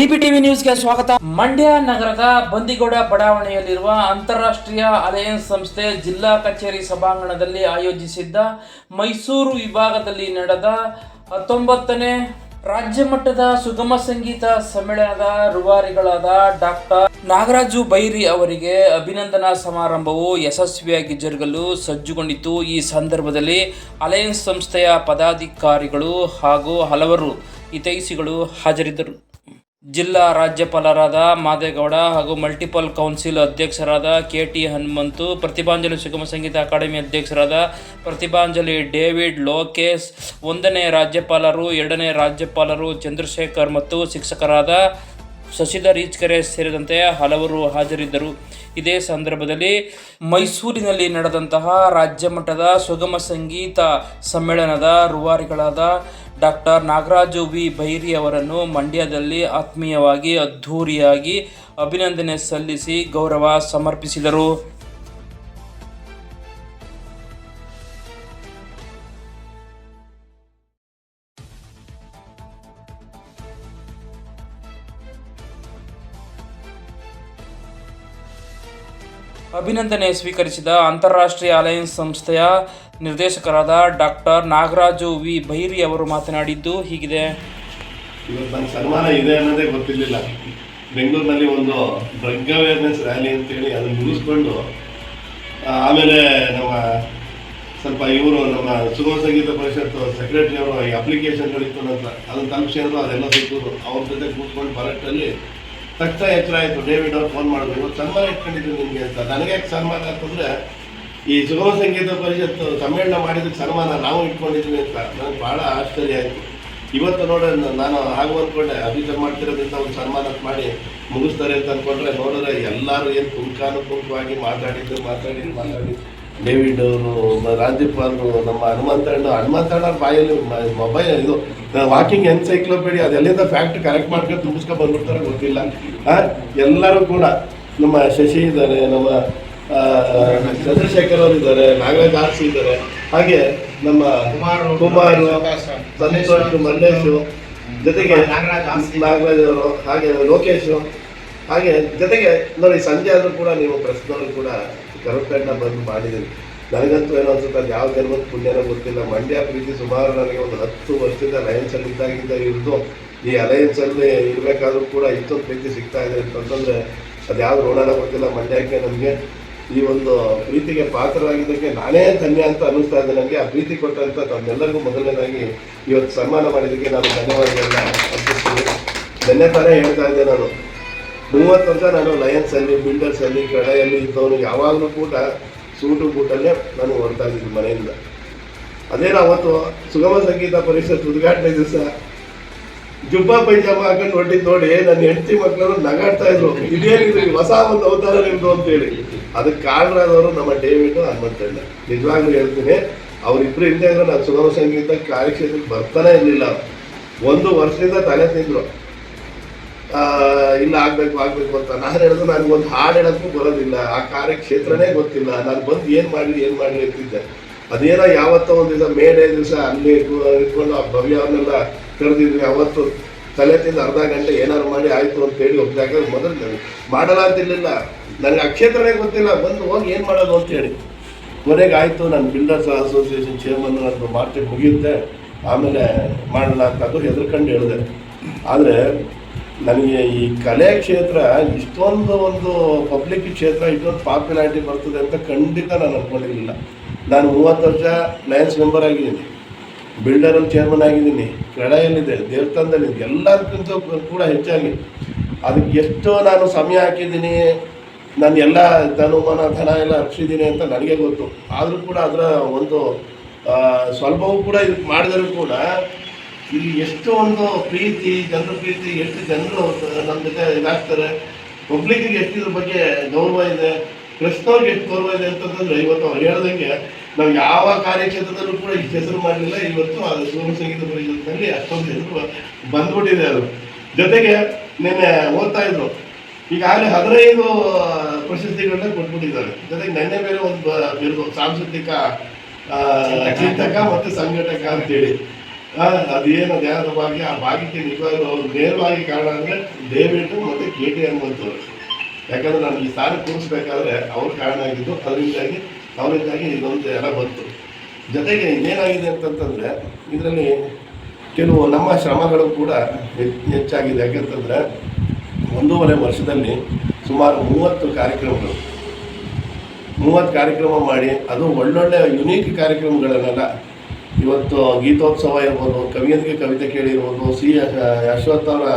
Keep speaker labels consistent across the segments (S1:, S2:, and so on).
S1: TV ನ್ಯೂಸ್ಗೆ ಸ್ವಾಗತ. ಮಂಡ್ಯ ನಗರದ ಬಂದಿಗೌಡ ಬಡಾವಣೆಯಲ್ಲಿರುವ ಅಂತಾರಾಷ್ಟ್ರೀಯ ಅಲಯನ್ಸ್ ಸಂಸ್ಥೆ ಜಿಲ್ಲಾ ಕಚೇರಿ ಸಭಾಂಗಣದಲ್ಲಿ ಆಯೋಜಿಸಿದ್ದ ಮೈಸೂರು ವಿಭಾಗದಲ್ಲಿ ನಡೆದ ಹತ್ತೊಂಬತ್ತನೇ ರಾಜ್ಯ ಮಟ್ಟದ ಸುಗಮ ಸಂಗೀತ ಸಮ್ಮೇಳನದ ರುವಾರಿಗಳಾದ ಡಾಕ್ಟರ್ ನಾಗರಾಜು ಬೈರಿ ಅವರಿಗೆ ಅಭಿನಂದನಾ ಸಮಾರಂಭವು ಯಶಸ್ವಿಯಾಗಿ ಜರುಗಲು ಸಜ್ಜುಗೊಂಡಿತು. ಈ ಸಂದರ್ಭದಲ್ಲಿ ಅಲಯನ್ಸ್ ಸಂಸ್ಥೆಯ ಪದಾಧಿಕಾರಿಗಳು ಹಾಗೂ ಹಲವರು ಹಿತೈಷಿಗಳು ಹಾಜರಿದ್ದರು. ಜಿಲ್ಲಾ ರಾಜ್ಯಪಾಲರಾದ ಮಾದೇಗೌಡ ಹಾಗೂ ಮಲ್ಟಿಪಲ್ ಕೌನ್ಸಿಲ್ ಅಧ್ಯಕ್ಷರಾದ K T Hanumanthu, Prathibhanjali Sugama Sangeetha academy ಅಧ್ಯಕ್ಷರಾದ ಪ್ರತಿಭಾಂಜಲಿ ಡೇವಿಡ್ ಲೋಕೇಶ್, ಒಂದನೇ ರಾಜ್ಯಪಾಲರು, ಎರಡನೇ ರಾಜ್ಯಪಾಲರು ಚಂದ್ರಶೇಖರ್ ಮತ್ತು ಶಿಕ್ಷಕರಾದ ಶಶಿಧರ್ ಈಚ್ಕರೆ ಸೇರಿದಂತೆ ಹಲವರು ಹಾಜರಿದ್ದರು. ಇದೇ ಸಂದರ್ಭದಲ್ಲಿ ಮೈಸೂರಿನಲ್ಲಿ ನಡೆದಂತಹ ರಾಜ್ಯಮಟ್ಟದ ಸುಗಮ ಸಂಗೀತ ಸಮ್ಮೇಳನದ ರೂವಾರಿಗಳಾದ ಡಾಕ್ಟರ್ ನಾಗರಾಜು ವಿ. ಭೈರಿ ಅವರನ್ನು ಮಂಡ್ಯದಲ್ಲಿ ಆತ್ಮೀಯವಾಗಿ ಅದ್ಧೂರಿಯಾಗಿ ಅಭಿನಂದನೆ ಸಲ್ಲಿಸಿ ಗೌರವ ಸಮರ್ಪಿಸಿದರು. ಅಭಿನಂದನೆ ಸ್ವೀಕರಿಸಿದ ಅಂತಾರಾಷ್ಟ್ರೀಯ ಅಲಯನ್ಸ್ ಸಂಸ್ಥೆಯ ನಿರ್ದೇಶಕರಾದ ಡಾಕ್ಟರ್ ನಾಗರಾಜು ವಿ. ಬೈರಿ ಅವರು ಮಾತನಾಡಿದ್ದು ಹೀಗಿದೆ.
S2: ಇವತ್ತು ಸನ್ಮಾನ ಇದೆ ಅನ್ನೋದೇ ಗೊತ್ತಿರಲಿಲ್ಲ. ಬೆಂಗಳೂರಿನಲ್ಲಿ ಒಂದು ಡ್ರಗ್ ಅವೇರ್ನೆಸ್ ರ್ಯಾಲಿ ಅಂತೇಳಿ ಅದನ್ನು ಮುಗಿಸ್ಕೊಂಡು ಆಮೇಲೆ ನಮ್ಮ ಸ್ವಲ್ಪ ಇವರು ನಮ್ಮ ಸುಗಮ ಸಂಗೀತ ಪರಿಷತ್ ಸೆಕ್ರೆಟರಿ ಅವರು ಅಪ್ಲಿಕೇಶನ್ ಅಪ್ಲಿಕೇಶನ್ಗಳಿತ್ತು ಅಂತ, ಅದನ್ನು ತಲುಪಿಸಿದ್ರು ಅದೆಲ್ಲ ಸಿಕ್ಕಿದ್ರು. ಅವ್ರ ಜೊತೆ ಕೂತ್ಕೊಂಡು ಬರಟ್ಟಲ್ಲಿ ತಕ್ಷಣ ಎಚ್ಚರ ಆಯಿತು ಡೇವಿಡ್ ಅವ್ರು ಫೋನ್ ಮಾಡಿದ್ರು. ಇವತ್ತು ಸನ್ಮಾನ ಇಟ್ಕೊಂಡಿದ್ರು ನಿಮಗೆ ಅಂತ. ನನಗೆ ಸನ್ಮಾನ ಅಂತಂದರೆ ಈ ಸುಗಮ ಸಂಗೀತ ಪರಿಷತ್ತು ಸಮ್ಮೇಳನ ಮಾಡಿದ್ದಕ್ಕೆ ಸನ್ಮಾನ ನಾವು ಇಟ್ಕೊಂಡಿದ್ವಿ ಅಂತ ನನಗೆ ಭಾಳ ಆಶ್ಚರ್ಯ ಆಯಿತು. ಇವತ್ತು ನೋಡ್ರೆ ನಾನು ಹಾಗೂ ಅಂದ್ಕೊಂಡೆ ಅಭಿಷೇಕ ಮಾಡ್ತಿರೋದ್ರಿಂದ ಒಂದು ಸನ್ಮಾನ ಮಾಡಿ ಮುಗಿಸ್ತಾರೆ ಅಂತ ಅಂದ್ಕೊಂಡ್ರೆ ನೋಡಿದ್ರೆ ಎಲ್ಲರೂ ಏನು ಪುಂಖಾನುಪುಂಖವಾಗಿ ಮಾತಾಡಿದ್ದು ಮಾತಾಡಿದ್ದು ಮಾತಾಡಿ ಡೇವಿಡ್ ಅವರು ರಾಜ್ಯಪಾಲರು ನಮ್ಮ ಹನುಮಂತಣ್ಣ ಹನುಮಂತಣ್ಣ ಬಾಯಲ್ಲಿ ಮೊಬೈಲ್ ಇದು ವಾಕಿಂಗ್ ಎನ್ಸೈಕ್ಲೋಪೀಡಿಯಾ ಅದೆಲ್ಲಿಂದ ಫ್ಯಾಕ್ಟ್ ಕರೆಕ್ಟ್ ಮಾಡ್ಕೊಂಡು ತುಂಬಿಸ್ಕೊಂಡು ಬಂದ್ಬಿಡ್ತಾರೆ ಗೊತ್ತಿಲ್ಲ. ಎಲ್ಲರೂ ಕೂಡ ನಮ್ಮ ಶಶಿ ಇದ್ದಾರೆ ನಮ್ಮ ಚಂದ್ರಶೇಖರ್ ಅವರು ಇದ್ದಾರೆ ನಾಗರಾಜ್ ಆರ್ಸಿ ಇದ್ದಾರೆ. ಹಾಗೆ ನಮ್ಮ
S3: ಕುಮಾರ್
S2: ಕುಮಾರ್
S3: ಸಂತೋಷ್,
S2: ಮಲ್ಲೇಶು ಜೊತೆಗೆ
S3: ನಾಗರಾಜ್
S2: ಅವರು ಹಾಗೆ ಲೋಕೇಶು ಹಾಗೆ ಜೊತೆಗೆ ನೋಡಿ ಸಂಜೆ ಆದರೂ ಕೂಡ ನೀವು ಪ್ರಶ್ನವರು ಕೂಡ ಕರೆಕ್ಟಾಗಿ ಬಂದು ಮಾಡಿದ್ದೀರಿ. ನನಗಂತೂ ಏನೋ ಅನ್ಸುತ್ತೆ ಅದು ಯಾವ ಜನ್ಮದ ಪುಣ್ಯನೋ ಗೊತ್ತಿಲ್ಲ. ಮಂಡ್ಯ ಪ್ರೀತಿ ಸುಮಾರು ನನಗೆ ಒಂದು ಹತ್ತು ವರ್ಷದಿಂದ ಲಯನ್ಸಲ್ಲಿ ಇದ್ದಾಗಿಂದ ಇದ್ದು ಈ ಅಲಯನ್ಸಲ್ಲಿ ಇರಬೇಕಾದ್ರೂ ಕೂಡ ಇಷ್ಟೊಂದು ಪ್ರೀತಿ ಸಿಗ್ತಾ ಇದೆ ಅಂತಂದ್ರೆ ಅದು ಯಾವ ಋಣನ ಗೊತ್ತಿಲ್ಲ. ಮಂಡ್ಯಕ್ಕೆ ನನಗೆ ಈ ಒಂದು ಪ್ರೀತಿಗೆ ಪಾತ್ರರಾಗಿದ್ದಕ್ಕೆ ನಾನೇ ಧನ್ಯ ಅಂತ ಅನ್ನಿಸ್ತಾ ಇದೆ ನನಗೆ. ಆ ಪ್ರೀತಿ ಕೊಟ್ಟಂತ ತಮ್ಮೆಲ್ಲರಿಗೂ ಮೊದಲನೇದಾಗಿ ಇವತ್ತು ಸನ್ಮಾನ ಮಾಡಿದ್ದಕ್ಕೆ ನಾನು ಧನ್ಯವಾದಗಳನ್ನ ಅರ್ಪಿಸ್ತೀನಿ. ನಿನ್ನೆ ತಾನೇ ಹೇಳ್ತಾ ಇದ್ದೆ ನಾನು. ಮೂವತ್ತು ವರ್ಷ ನಾನು ಲಯನ್ಸ್ ಅಲ್ಲಿ ಬಿಲ್ಡರ್ಸ್ ಅಲ್ಲಿ, ಕಡೆಯಲ್ಲಿ ಇದ್ದವನು. ಯಾವಾಗಲೂ ಕೂಡ ಸೂಟು ಬೂಟಲ್ಲೇ ನಾನು ಹೊರತಾ ಇದ್ದೀನಿ ಮನೆಯಿಂದ. ಅದೇನು ಅವತ್ತು ಸುಗಮ ಸಂಗೀತ ಪರಿಷತ್ ಉದ್ಘಾಟನೆ ದಿವಸ ಜುಬ್ಬಾ ಪೈಜಾಮ ಹಾಕೊಂಡು ಹೊಟ್ಟಿದ್ದು ನೋಡಿ. ನನ್ನ ಹೆಂಡತಿ ಮಕ್ಕಳು ನಗಾಡ್ತಾ ಇದ್ರು. ಇದೇನಿದ್ರು ಹೊಸ ಒಂದು ಅವತಾರ ನಿಮ್ದು ಅಂತೇಳಿ. ಅದಕ್ಕೆ ಕಾರಣರಾದವರು ನಮ್ಮ ಡೇವಿಡ್ ಹನುಮಂತಣ್ಣ. ನಿಜವಾಗ್ಲೂ ಹೇಳ್ತೀನಿ ಅವರಿಬ್ಬರು ಹಿಂದೆ ಅಂದ್ರೆ ನಾನು ಸುಗಮ ಸಂಗೀತ ಕಾರ್ಯಕ್ಷೇತ್ರಕ್ಕೆ ಬರ್ತಾನೆ ಇರಲಿಲ್ಲ. ಒಂದು ವರ್ಷದಿಂದ ತಲೆ ತಿಂದರು. ಇಲ್ಲ ಆಗ್ಬೇಕು ಆಗ್ಬೇಕು ಅಂತ. ನಾನು ಹೇಳಿದ್ರು ಒಂದು ಹಾಡು ಹೇಳೋಕ್ಕೂ ಬರೋದಿಲ್ಲ. ಆ ಕಾರ್ಯಕ್ಷೇತ್ರನೇ ಗೊತ್ತಿಲ್ಲ. ನಾನು ಬಂದು ಏನು ಮಾಡಲಿ ಏನು ಮಾಡಲಿ ಅಂತಿದ್ದೆ. ಅದೇನೋ ಯಾವತ್ತೋ ಒಂದು ದಿವಸ ಮೇಡೇ ದಿವಸ ಅಲ್ಲಿ ಇಟ್ಕೊಂಡು ಆ ಭವ್ಯ ಅವ್ರನ್ನೆಲ್ಲ ಕರೆದಿದ್ವಿ. ಅವತ್ತು ತಲೆ ತಿಂದು ಅರ್ಧ ಗಂಟೆ ಏನಾದ್ರು ಮಾಡಿ ಆಯಿತು ಅಂತೇಳಿ ಒಬ್ಬದಾಗ ಮೊದಲು ನನಗೆ ಮಾಡಲ್ಲ ಅಂತಿರಲಿಲ್ಲ ನನಗೆ ಆ ಕ್ಷೇತ್ರನೇ ಗೊತ್ತಿಲ್ಲ. ಬಂದು ಹೋಗಿ ಏನು ಮಾಡೋದು ಅಂತೇಳಿ ಕೊನೆಗೆ ಆಯಿತು ನಾನು ಬಿಲ್ಡರ್ಸ್ ಅಸೋಸಿಯೇಷನ್ ಚೇರ್ಮನ್ ನಂದು ಮಾರ್ಕೆಟ್ ಮುಗಿಯುತ್ತೆ. ಆಮೇಲೆ ಮಾಡೋಣ ಅಂತ ಅದು ಹೆದರ್ಕೊಂಡು ಹೇಳಿದೆ. ಆದರೆ ನನಗೆ ಈ ಕಲೆ ಕ್ಷೇತ್ರ ಇಷ್ಟೊಂದು ಒಂದು ಪಬ್ಲಿಕ್ ಕ್ಷೇತ್ರ, ಇಷ್ಟೊಂದು ಪಾಪ್ಯುಲಾರಿಟಿ ಬರ್ತದೆ ಅಂತ ಖಂಡಿತ ನಾನು ಅಂದ್ಕೊಂಡಿರಲಿಲ್ಲ ನಾನು ಮೂವತ್ತು ವರ್ಷ ಲಯನ್ಸ್ ಮೆಂಬರ್ ಆಗಿದ್ದೀನಿ. ಬಿಲ್ಡರಲ್ಲಿ ಚೇರ್ಮನ್ ಆಗಿದ್ದೀನಿ. ಕ್ರೀಡೆಯಲ್ಲಿದೆ ದೇವಸ್ಥಾನದಲ್ಲಿದೆ. ಎಲ್ಲದಕ್ಕಿಂತ ಕೂಡ ಹೆಚ್ಚಾಗಿ. ಅದಕ್ಕೆ ಎಷ್ಟು ನಾನು ಸಮಯ ಹಾಕಿದ್ದೀನಿ. ನಾನು ಎಲ್ಲ ಧನುಮಾನ, ಧನ ಎಲ್ಲ ಹರಿಸಿದ್ದೀನಿ ಅಂತ ನನಗೆ ಗೊತ್ತು. ಆದರೂ ಕೂಡ ಅದರ ಒಂದು ಸ್ವಲ್ಪವೂ ಕೂಡ ಇದಕ್ಕೆ ಮಾಡಿದರೂ ಕೂಡ ಇಲ್ಲಿ ಎಷ್ಟು ಒಂದು ಪ್ರೀತಿ, ಜನರ ಪ್ರೀತಿ, ಎಷ್ಟು ಜನರು ನಮ್ಮ ಜೊತೆ ಇದಾಗ್ತಾರೆ. ಪಬ್ಲಿಕ್ಕಿಗೆ ಎಷ್ಟು ಇದ್ರ ಬಗ್ಗೆ ಗೌರವ ಇದೆ, ಕೃಷ್ಣವ್ರಿಗೆ ಎಷ್ಟು ಗೌರವ ಇದೆ ಅಂತಂದ್ರೆ ಇವತ್ತು ಅವ್ರು ಹೇಳ್ದಂಗೆ ನಾವು ಯಾವ ಕಾರ್ಯಕ್ಷೇತ್ರದಲ್ಲೂ ಕೂಡ ಹೆಸರು ಮಾಡಲಿಲ್ಲ ಇವತ್ತು ಅದು ಸುಗಮ ಸಂಗೀತ ಪರಿಷತ್ನಲ್ಲಿ ಅಷ್ಟೊಂದು ಹೆಸರು ಬಂದ್ಬಿಟ್ಟಿದೆ ಅದು. ಜೊತೆಗೆ ನಿನ್ನೆ ಓದ್ತಾ ಇದ್ರು. ಈಗಾಗಲೇ ಹದಿನೈದು ಪ್ರಶಸ್ತಿಗಳನ್ನ ಕೊಟ್ಬಿಟ್ಟಿದ್ದಾರೆ. ಜೊತೆಗೆ ನೆನ್ನೆ ಬೇರೆ ಒಂದು ಬಿರುದು ಸಾಂಸ್ಕೃತಿಕ ಚಿಂತಕ. ಮತ್ತು ಸಂಘಟಕ ಅಂತೇಳಿ. ಅದೇನು ಅದ್ಯಾವ್ದು ಭಾಗ್ಯ ಆ ಭಾಗ್ಯಕ್ಕೆ ನಿಜವಾಗ್ಲೂ ಅವ್ರು ನೇರವಾಗಿ ಕಾರಣ ಅಂದರೆ ಡೇವಿಡ್ ಮತ್ತು ಕೆ ಟಿ ಹನುಮಂತವರು ಯಾಕಂದ್ರೆ ನಾನು ಈ ಸಾರಿ ಕೂರಿಸ್ಬೇಕಾದ್ರೆ ಅವ್ರ ಕಾರಣ ಆಗಿದ್ದು ಅದರಿಂದಾಗಿ ಅವರಿಂದಾಗಿ ಇದೊಂದು ಎಲ್ಲ ಬಂತು. ಜೊತೆಗೆ ಇನ್ನೇನಾಗಿದೆ ಅಂತಂತಂದರೆ, ಇದರಲ್ಲಿ ಕೆಲವು ನಮ್ಮ ಶ್ರಮಗಳು ಕೂಡ ಹೆಚ್- ಹೆಚ್ಚಾಗಿದೆ. ಯಾಕೆಂತಂದರೆ, ಒಂದೂವರೆ ವರ್ಷದಲ್ಲಿ ಸುಮಾರು ಮೂವತ್ತು ಕಾರ್ಯಕ್ರಮಗಳು. ಮೂವತ್ತು ಕಾರ್ಯಕ್ರಮ ಮಾಡಿ, ಅದು ಒಳ್ಳೊಳ್ಳೆ ಯುನೀಕ್ ಕಾರ್ಯಕ್ರಮಗಳನ್ನೆಲ್ಲ ಇವತ್ತು ಗೀತೋತ್ಸವ ಇರ್ಬೋದು ಕವಿಯರಿಗೆ ಕವಿತೆ ಕೇಳಿರ್ಬೋದು ಸಿ ಅಶ್ವಥ್ ಅವರ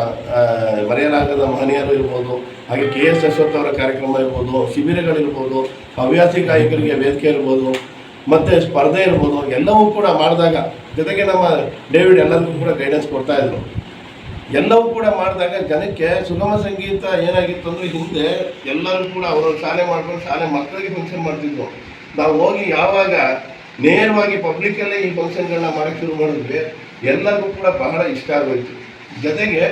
S2: ಮರೆಯಲಾಗದ ಮಹನೀಯರು ಇರ್ಬೋದು, ಹಾಗೆ ಕೆ ಎಸ್ ಅಶ್ವಥ್ ಅವರ ಕಾರ್ಯಕ್ರಮ ಇರ್ಬೋದು, ಶಿಬಿರಗಳಿರ್ಬೋದು, ಹವ್ಯಾಸಿ ಗಾಯಕರಿಗೆ ವೇದಿಕೆ ಇರ್ಬೋದು, ಮತ್ತು ಸ್ಪರ್ಧೆ ಇರ್ಬೋದು, ಎಲ್ಲವೂ ಕೂಡ ಮಾಡಿದಾಗ, ಜೊತೆಗೆ ನಮ್ಮ ಡೇವಿಡ್ ಎಲ್ಲರಿಗೂ ಕೂಡ ಗೈಡೆನ್ಸ್ ಕೊಡ್ತಾ ಇದ್ರು. ಎಲ್ಲವೂ ಕೂಡ ಮಾಡಿದಾಗ ಜನಕ್ಕೆ ಸುಗಮ ಸಂಗೀತ ಏನಾಗಿತ್ತು ಅಂದರೆ ಹಿಂದೆ ಎಲ್ಲರೂ ಕೂಡ ಅವರು ಶಾಲೆ ಮಾಡ್ಕೊಂಡು ಶಾಲೆ ಮಕ್ಕಳಿಗೆ ಫಂಕ್ಷನ್ ಮಾಡ್ತಿದ್ರು. ನಾವು ಹೋಗಿ ಯಾವಾಗ ನೇರವಾಗಿ ಪಬ್ಲಿಕ್ಕಲ್ಲೇ ಈ ಫಂಕ್ಷನ್ಗಳನ್ನ ಮಾಡೋಕ್ಕೆ ಶುರು ಮಾಡಿದ್ವಿ ಎಲ್ಲರಿಗೂ ಕೂಡ ಬಹಳ ಇಷ್ಟ ಆಗೋಯ್ತು. ಜೊತೆಗೆ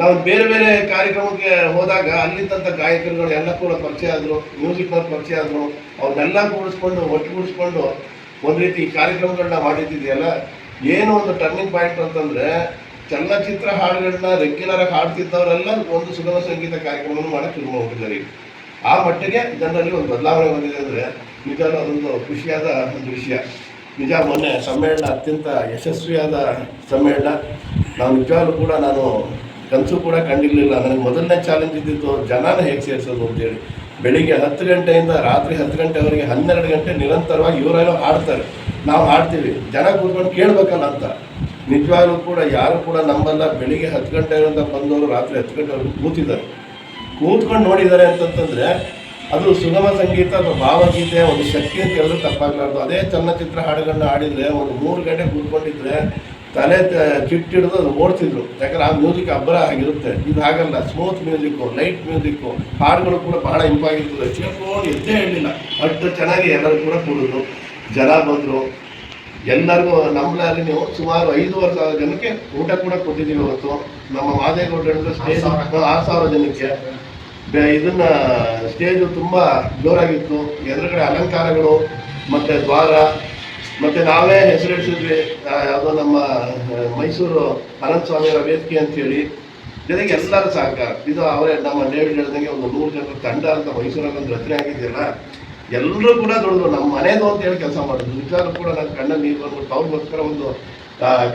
S2: ನಾವು ಬೇರೆ ಬೇರೆ ಕಾರ್ಯಕ್ರಮಕ್ಕೆ ಹೋದಾಗ ಅಲ್ಲಿದ್ದಂಥ ಗಾಯಕರುಗಳು ಎಲ್ಲ ಕೂಡ ಪರಿಚಯ ಆದರು ಮ್ಯೂಸಿಕ್ನವ್ರು ಪರಿಚಯ ಆದರು, ಅವ್ರನ್ನೆಲ್ಲ ಕೂಡಿಸ್ಕೊಂಡು ಒಟ್ಟುಗೂಡಿಸ್ಕೊಂಡು ಒಂದು ರೀತಿ ಕಾರ್ಯಕ್ರಮಗಳನ್ನ ಮಾಡಿದ್ದಿದೆಯಲ್ಲ, ಏನು ಒಂದು ಟರ್ನಿಂಗ್ ಪಾಯಿಂಟ್ ಅಂತಂದರೆ ಚಲನಚಿತ್ರ ಹಾಡುಗಳನ್ನ ರೆಗ್ಯುಲರ್ ಆಗಿ ಹಾಡ್ತಿದ್ದವರೆಲ್ಲ ಒಂದು ಸುಗಮ ಸಂಗೀತ ಕಾರ್ಯಕ್ರಮವನ್ನು ಮಾಡಕ್ಕೆ ಶುರು ಮಾಡ್ಬಿಟ್ಟಿದ್ದಾರೆ. ಆ ಮಟ್ಟಿಗೆ ಜನರಲ್ಲಿ ಒಂದು ಬದಲಾವಣೆ ಬಂದಿದೆ ಅಂದರೆ ನಿಜವಾಗ್ಲೂ ಅದೊಂದು ಖುಷಿಯಾದ ಒಂದು ವಿಷಯ ನಿಜ ಮೊನ್ನೆ ಸಮ್ಮೇಳನ ಅತ್ಯಂತ ಯಶಸ್ವಿಯಾದ ಸಮ್ಮೇಳನ. ನಾವು ನಿಜವಾಗ್ಲೂ ಕೂಡ ನಾನು ಕನಸು ಕೂಡ ಕಂಡಿರಲಿಲ್ಲ. ನನಗೆ ಮೊದಲನೇ ಚಾಲೆಂಜ್ ಇದ್ದಿತ್ತು ಜನನ ಹೇಗೆ ಸೇರಿಸೋದು ಅಂತೇಳಿ. ಬೆಳಿಗ್ಗೆ ಹತ್ತು ಗಂಟೆಯಿಂದ ರಾತ್ರಿ ಹತ್ತು ಗಂಟೆವರೆಗೆ ಹನ್ನೆರಡು ಗಂಟೆ ನಿರಂತರವಾಗಿ ಇವರೇನು ಹಾಡ್ತಾರೆ. ನಾವು ಹಾಡ್ತೀವಿ. ಜನ ಕೂತ್ಕೊಂಡು ಕೇಳಬೇಕಲ್ಲ ಅಂತ. ನಿಜವಾಗ್ಲೂ ಕೂಡ ಯಾರು ಕೂಡ ನಂಬಲ್ಲ. ಬೆಳಿಗ್ಗೆ ಹತ್ತು ಗಂಟೆಯಿಂದ ಬಂದವರು ರಾತ್ರಿ ಹತ್ತು ಗಂಟೆವರೆಗೂ ಕೂತಿದ್ದಾರೆ. ಕೂತ್ಕೊಂಡು ನೋಡಿದ್ದಾರೆ ಅಂತಂತಂದ್ರೆ ಅದು ಸುಗಮ ಸಂಗೀತ ಅಥವಾ ಭಾವಗೀತೆ ಒಂದು ಶಕ್ತಿ ಅಂತ ಹೇಳಿದ್ರೆ ತಪ್ಪಾಗಲಾರ್ದು. ಅದೇ ಚಲನಚಿತ್ರ ಹಾಡುಗಳನ್ನ ಹಾಡಿದ್ರೆ ಒಂದು ಮೂರು ಗಂಟೆ ಕೂತ್ಕೊಂಡಿದ್ರೆ ತಲೆ ಚಿಟ್ಟಿಡಿದು ಅದು ಓಡ್ತಿದ್ರು. ಯಾಕಂದ್ರೆ ಆ ಮ್ಯೂಸಿಕ್ ಅಬ್ಬರ ಆಗಿರುತ್ತೆ. ಇದು ಹಾಗಲ್ಲ. ಸ್ಮೂತ್ ಮ್ಯೂಸಿಕ್ಕು ಲೈಟ್ ಮ್ಯೂಸಿಕ್ಕು ಹಾಡುಗಳು ಕೂಡ ಬಹಳ ಇಂಪಾಗಿರ್ತದೆ. ಕೇಳ್ಕೊಂಡು ಎದ್ದೇ ಹೇಳಲಿಲ್ಲ ಅಷ್ಟು ಚೆನ್ನಾಗಿ ಎಲ್ಲರೂ ಕೂಡ ಕೂಡಿದ್ರು. ಜನ ಬಂದರು. ಎಲ್ಲರಿಗೂ ನಮ್ಮಲ್ಲಿ ನೀವು ಸುಮಾರು ಐದೂವರೆ ಸಾವಿರ ಜನಕ್ಕೆ ಊಟ ಕೂಡ ಕೊಟ್ಟಿದ್ದೀವಿ ಇವತ್ತು ನಮ್ಮ ಮಾದೇಗೌಡರು ಸ್ಟೇಜ್ ಆರು ಸಾವಿರ ಜನಕ್ಕೆ. ಇದನ್ನ ಸ್ಟೇಜು ತುಂಬ ಜೋರಾಗಿತ್ತು. ಎದುರುಗಡೆ ಅಲಂಕಾರಗಳು, ಮತ್ತು ದ್ವಾರ, ಮತ್ತು ನಾವೇ ಹೆಸರಿಡಿಸಿದ್ವಿ ಯಾವುದೋ ನಮ್ಮ ಮೈಸೂರು ಅನಂತ ಸ್ವಾಮಿಯವರ ವೇದಿಕೆ ಅಂತೇಳಿ. ಜೊತೆಗೆ ಎಲ್ಲರೂ ಸಹಕಾರ. ಇದು ಅವರೇ ನಮ್ಮ ಡೇವಿಡ್ ಹೇಳ್ದಂಗೆ ಒಂದು ನೂರು ಜನರ ತಂಡ ಅಂತ ಮೈಸೂರಲ್ಲಿ ಒಂದು ರಚನೆ ಆಗಿದ್ದಿಲ್ಲ ಎಲ್ಲರೂ ಕೂಡ ದೊಡ್ಡದು. ನಮ್ಮ ಮನೆದು ಅಂತ ಹೇಳಿ ಕೆಲಸ ಮಾಡಿದ್ರು. ವಿಚಾರ ಕೂಡ ನನ್ನ ಕಣ್ಣ ನೀರು ಬಂದ್ಬಿಟ್ಟು ಅವ್ರಿಗೋಸ್ಕರ ಒಂದು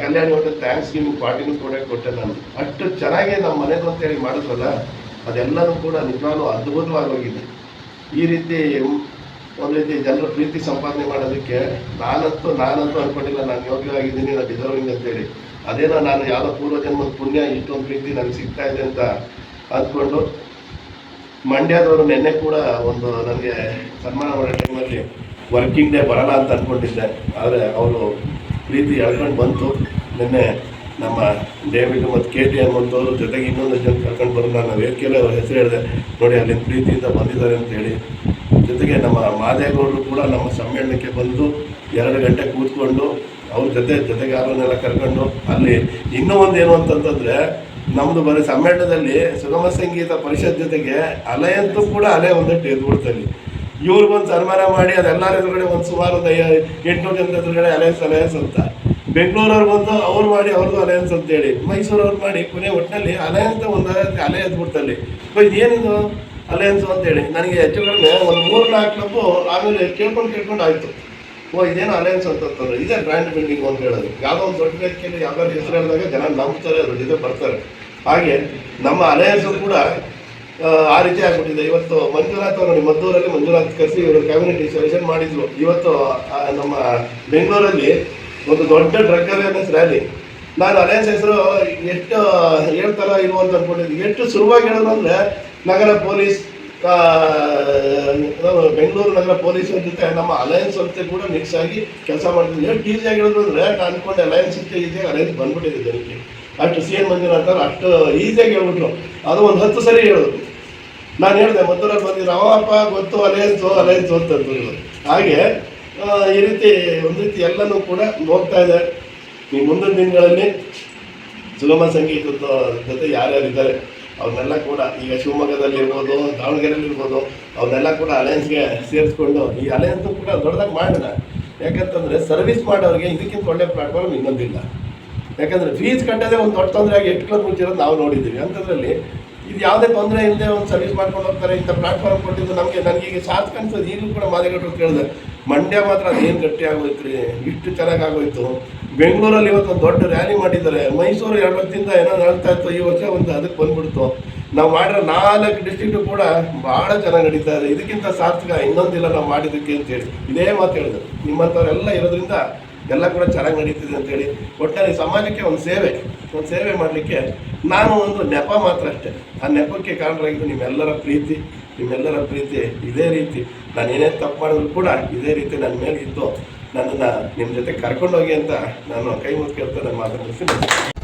S2: ಕಲ್ಯಾಣಿ ಹೋಟೆಲ್ ಥ್ಯಾಂಕ್ಸ್ ಗಿವಿಂಗ್ ಪಾರ್ಟಿನೂ ಕೂಡ ಕೊಟ್ಟೆ ನಾನು. ಅಷ್ಟು ಚೆನ್ನಾಗಿ ನಮ್ಮ ಮನೆದು ಅಂತ ಹೇಳಿ ಮಾಡಿದ್ರಲ್ಲ ಅದೆಲ್ಲನೂ ಕೂಡ ನಿಜವಾಗ್ಲೂ ಅದ್ಭುತವಾಗಿ ಹೋಗಿದೆ. ಈ ರೀತಿ ಒಂದು ರೀತಿ ಜನರ ಪ್ರೀತಿ ಸಂಪಾದನೆ ಮಾಡೋದಕ್ಕೆ ನಾನಂತೂ ನಾನಂತೂ ಅನ್ಕೊಂಡಿಲ್ಲ. ನಾನು ಯೋಗ್ಯವಾಗಿದ್ದೀನಿ, ನಾನು ಡಿಸರ್ವಿಂಗ್ ಅಂತೇಳಿ. ಅದೇನೋ ನಾನು ಯಾವುದೋ ಪೂರ್ವ ಜನ್ಮದ ಪುಣ್ಯ, ಇಷ್ಟೊಂದು ಪ್ರೀತಿ ನನಗೆ ಸಿಗ್ತಾ ಇದೆ ಅಂತ ಅಂದ್ಕೊಂಡು ಮಂಡ್ಯದವರು ನಿನ್ನೆ ಕೂಡ ಒಂದು ನನಗೆ ಸನ್ಮಾನ ಮಾಡೋ ಟೈಮಲ್ಲಿ ವರ್ಕಿಂಗ್ ಡೇ ಬರೋಣ ಅಂತ ಅಂದ್ಕೊಂಡಿದ್ದೆ. ಆದರೆ ಅವರು ಪ್ರೀತಿ ಎಳ್ಕೊಂಡು ಬಂತು. ನಿನ್ನೆ ನಮ್ಮ ಡೇವಿಡ್ ಮತ್ತು ಕೆ ಟಿ ಅನ್ನುವಂಥವ್ರು ಜೊತೆಗೆ ಇನ್ನೊಂದು ಜನ ಕರ್ಕೊಂಡು ಬಂದು ನಾನು ವೇದಿಕೆಯಲ್ಲಿ ಅವ್ರ ಹೆಸರು ಹೇಳಿದೆ. ನೋಡಿ ಅಲ್ಲಿ ಪ್ರೀತಿಯಿಂದ ಬಂದಿದ್ದಾರೆ ಅಂತೇಳಿ ಜೊತೆಗೆ ನಮ್ಮ ಮಾದೇಗೌಡರು ಕೂಡ ನಮ್ಮ ಸಮ್ಮೇಳನಕ್ಕೆ ಬಂದು ಎರಡು ಗಂಟೆ ಕೂತ್ಕೊಂಡು ಅವ್ರ ಜೊತೆ ಜೊತೆಗಾರನ್ನೆಲ್ಲ ಕರ್ಕೊಂಡು ಅಲ್ಲಿ ಇನ್ನೂ ಒಂದು ಏನು ಅಂತಂತಂದರೆ ನಮ್ಮದು ಬರೀ ಸಮ್ಮೇಳನದಲ್ಲಿ ಸುಗಮ ಸಂಗೀತ ಪರಿಷತ್ ಜೊತೆಗೆ ಅಲೆಯಂತೂ ಕೂಡ ಅಲೆ ಒಂದಟ್ಟು ಎದ್ಬಿಡ್ತಲ್ಲಿ ಇವ್ರಿಗೊಂದು ಸನ್ಮಾನ ಮಾಡಿ ಅದೆಲ್ಲರ ಎದುರುಗಡೆ ಒಂದು ಸುಮಾರು ಒಂದು ಎಂಟುನೂರು ಜನದ ಎದುರುಗಡೆ ಅಲೆಯಸ್ ಅಲೆಯಸ್ ಅಂತ. ಬೆಂಗಳೂರವ್ರು ಬಂದು ಅವ್ರು ಮಾಡಿ ಅವ್ರದ್ದು ಅಲಯನ್ಸ್ ಅಂತೇಳಿ. ಮೈಸೂರವ್ರು ಮಾಡಿ ಕೊನೆ ಒಟ್ಟಿನಲ್ಲಿ ಅಲಯನ್ಸ್ ಒಂದು ಬಿಡ್ತಲ್ಲಿ. ಎದ್ಬಿಡ್ತಲ್ಲಿ ಇದೇನಿದು ಅಲಯನ್ಸ್ ಅಂತೇಳಿ? ನನಗೆ ಹೆಚ್ಚು ಕಡಿಮೆ ಒಂದು ಮೂರು ನಾಲ್ಕು ಕ್ಲಬ್ಬು ಆಮೇಲೆ ಕೇಳ್ಕೊಂಡು ಕೇಳ್ಕೊಂಡು ಆಯಿತು. ಓ ಇದೇನು ಅಲಯನ್ಸ್ ಅಂತಂತಂದ್ರೆ ಇದೇ ಬ್ರ್ಯಾಂಡ್ ಬಿಲ್ಡಿಂಗ್ ಅಂತ ಹೇಳೋದು. ಯಾವುದೋ ಒಂದು ದೊಡ್ಡ ವ್ಯಕ್ತಿಯಲ್ಲಿ ಯಾವ್ದಾದ್ರು ಹೆಸರು ಹೇಳಿದಾಗ ಜನ ನಂಬ್ತಾರೆ ಅದ್ರ ಜೊತೆ ಬರ್ತಾರೆ. ಹಾಗೆ ನಮ್ಮ ಅಲಯನ್ಸು ಕೂಡ ಆ, ರೀತಿ ಆಗ್ಬಿಟ್ಟಿದೆ. ಇವತ್ತು ಮಂಜುನಾಥ್ ಅವರು ನೋಡಿ ಮದ್ದೂರಲ್ಲಿ ಮಂಜುನಾಥ್ ಕರೆಸಿ ಇವರು ಕ್ಯಾಬಿನೆಟ್ ಇನ್ಸ್ಟಾಲೇಷನ್ ಮಾಡಿದ್ರು. ಇವತ್ತು ನಮ್ಮ ಬೆಂಗಳೂರಲ್ಲಿ ಒಂದು ದೊಡ್ಡ ಡ್ರಗ್ ಅಂತ ರ್ಯಾಲಿ ನಾನು ಅಲಯನ್ಸ್ ಹೆಸರು ಎಷ್ಟು ಹೇಳ್ತಾರ ಇರುವಂತ ಅಂತ ಅನ್ಕೊಂಡಿದ್ದೆ ಎಷ್ಟು ಶುರುವಾಗಿ ಹೇಳೋದಂದ್ರೆ ನಗರ ಪೊಲೀಸ್ ಬೆಂಗಳೂರು ನಗರ ಪೊಲೀಸ್ ಜೊತೆ ನಮ್ಮ ಅಲಯನ್ಸ್ ಸಂಸ್ಥೆ ಕೂಡ ಮಿಕ್ಸ್ ಆಗಿ ಕೆಲಸ ಮಾಡ್ತಿದ್ವಿ. ಎಷ್ಟು ಈಸಿಯಾಗಿ ಹೇಳೋದು ಅಂದ್ರೆ ನಾನು ಅನ್ಕೊಂಡೆ ಅಲಯನ್ಸ್ ಸಂಸ್ಥೆ ಈಸಿಯಾಗಿ ಅಲಯನ್ಸ್ ಬಂದ್ಬಿಟ್ಟಿದೆ ಜನಕ್ಕೆ. ಅಷ್ಟು ಸಿ ಎನ್ ಮಂಜುನಾಥ್ ಅಷ್ಟು ಈಸಿಯಾಗಿ ಹೇಳ್ಬಿಟ್ರು. ಅದು ಒಂದು ಹತ್ತು ಸರಿ ಹೇಳೋದು. ನಾನು ಹೇಳಿದೆ ಮದ್ದೂರಲ್ಲಿ ಬಂದಿದ್ರು ಅವಪ್ಪ ಗೊತ್ತು ಅಲಯನ್ಸು ಅಲಯನ್ಸು ಅಂತ ಅಂದ್ರು. ಹಾಗೆ ಈ ರೀತಿ ಒಂದು ರೀತಿ ಎಲ್ಲನೂ ಕೂಡ ಹೋಗ್ತಾ ಇದೆ. ಈ ಮುಂದಿನ ದಿನಗಳಲ್ಲಿ ಸುಗಮ ಸಂಗೀತದ ಜೊತೆ ಯಾರ್ಯಾರಿದ್ದಾರೆ, ಅವ್ರನ್ನೆಲ್ಲ ಕೂಡ ಈಗ ಶಿವಮೊಗ್ಗದಲ್ಲಿ ಇರ್ಬೋದು ದಾವಣಗೆರೆಯಲ್ಲಿ ಇರ್ಬೋದು ಅವ್ರನ್ನೆಲ್ಲ ಕೂಡ ಅಲಯನ್ಸ್ಗೆ ಸೇರಿಸ್ಕೊಂಡು, ಈ ಅಲಯನ್ಸ್ ಕೂಡ ದೊಡ್ಡದಾಗಿ ಮಾಡೋಣ ಯಾಕಂತಂದ್ರೆ ಸರ್ವಿಸ್ ಮಾಡೋರಿಗೆ ಇದಕ್ಕಿಂತ ಒಳ್ಳೆ ಪ್ಲಾಟ್ಫಾರ್ಮ್ ಇನ್ನೊಂದಿಲ್ಲ. ಯಾಕಂದ್ರೆ ಫೀಸ್ ಕಟ್ಟೋದೇ ಒಂದು ದೊಡ್ಡ ತೊಂದರೆ ಆಗಿ ಎಷ್ಟು ಕ್ಲಬ್ ಮುಚ್ಚಿರೋದು ನಾವು ನೋಡಿದ್ದೀವಿ ಅಂಥದ್ರಲ್ಲಿ ಇದು ಯಾವುದೇ ತೊಂದರೆ ಇಲ್ಲದೆ ಒಂದು ಸರ್ವಿಸ್ ಮಾಡ್ಕೊಂಡು ಹೋಗ್ತಾರೆ, ಇಂಥ ಪ್ಲಾಟ್ಫಾರ್ಮ್ ಕೊಟ್ಟಿದ್ದು ನಮಗೆ ನನಗೆ ಈಗ ಶಾಸಕ ಅನ್ಸೋದು, ಈಗಲೂ ಕೂಡ ಮಾದೇಗೌಡರು ಕೇಳಿದೆ ಮಂಡ್ಯ ಮಾತ್ರ ಅದೇನು ಗಟ್ಟಿ ಆಗೋಯ್ತು ರೀ? ಇಷ್ಟು ಚೆನ್ನಾಗಿ ಆಗೋಯ್ತು. ಬೆಂಗಳೂರಲ್ಲಿ ಇವತ್ತು ದೊಡ್ಡ ರ್ಯಾಲಿ ಮಾಡಿದ್ದಾರೆ. ಮೈಸೂರು ಎರಡು ವರ್ಷದಿಂದ ಏನೋ ನಡೀತಾ ಇತ್ತು. ಈ ವರ್ಷ ಒಂದು ಅದಕ್ಕೆ ಬಂದ್ಬಿಡ್ತು. ನಾವು ಮಾಡಿರೋ ನಾಲ್ಕು ಡಿಸ್ಟ್ರಿಕ್ಟು ಕೂಡ ಭಾಳ ಚೆನ್ನಾಗಿ ನಡೀತಾ ಇದೆ. ಇದಕ್ಕಿಂತ ಸಾರ್ಥಕ ಇನ್ನೊಂದಿಲ್ಲ ನಾವು ಮಾಡಿದ್ದಕ್ಕೆ ಅಂತೇಳಿ ಇದೇ ಮಾತು ಹೇಳಿದ್ರು. ನಿಮ್ಮಂಥವರೆಲ್ಲ ಇರೋದ್ರಿಂದ ಎಲ್ಲ ಕೂಡ ಚೆನ್ನಾಗಿ ನಡೀತಿದೆ ಅಂತೇಳಿ. ಒಟ್ಟಾರೆ ಸಮಾಜಕ್ಕೆ ಒಂದು ಸೇವೆ ಒಂದು ಸೇವೆ ಮಾಡಲಿಕ್ಕೆ ನಾನು ಒಂದು ನೆಪ ಮಾತ್ರ ಅಷ್ಟೇ. ಆ ನೆಪಕ್ಕೆ ಕಾರಣರಾಗಿದ್ದು ನಿಮ್ಮೆಲ್ಲರ ಪ್ರೀತಿ ನಿಮ್ಮೆಲ್ಲರ ಪ್ರೀತಿ ಇದೇ ರೀತಿ. ನಾನು ಏನೇ ತಪ್ಪು ಮಾಡಿದ್ರು ಕೂಡ ಇದೇ ರೀತಿ ನನ್ನ ಮೇಲೆ ಇದ್ದು ನನ್ನನ್ನು ನಿಮ್ಮ ಜೊತೆ ಕರ್ಕೊಂಡೋಗಿ ಅಂತ ನಾನು ಕೈ ಮುಗಿ ಕೇಳ್ತಾ ನನ್ನ ಮಾತನ್ನು ಮುಗಿಸ್ತೀನಿ.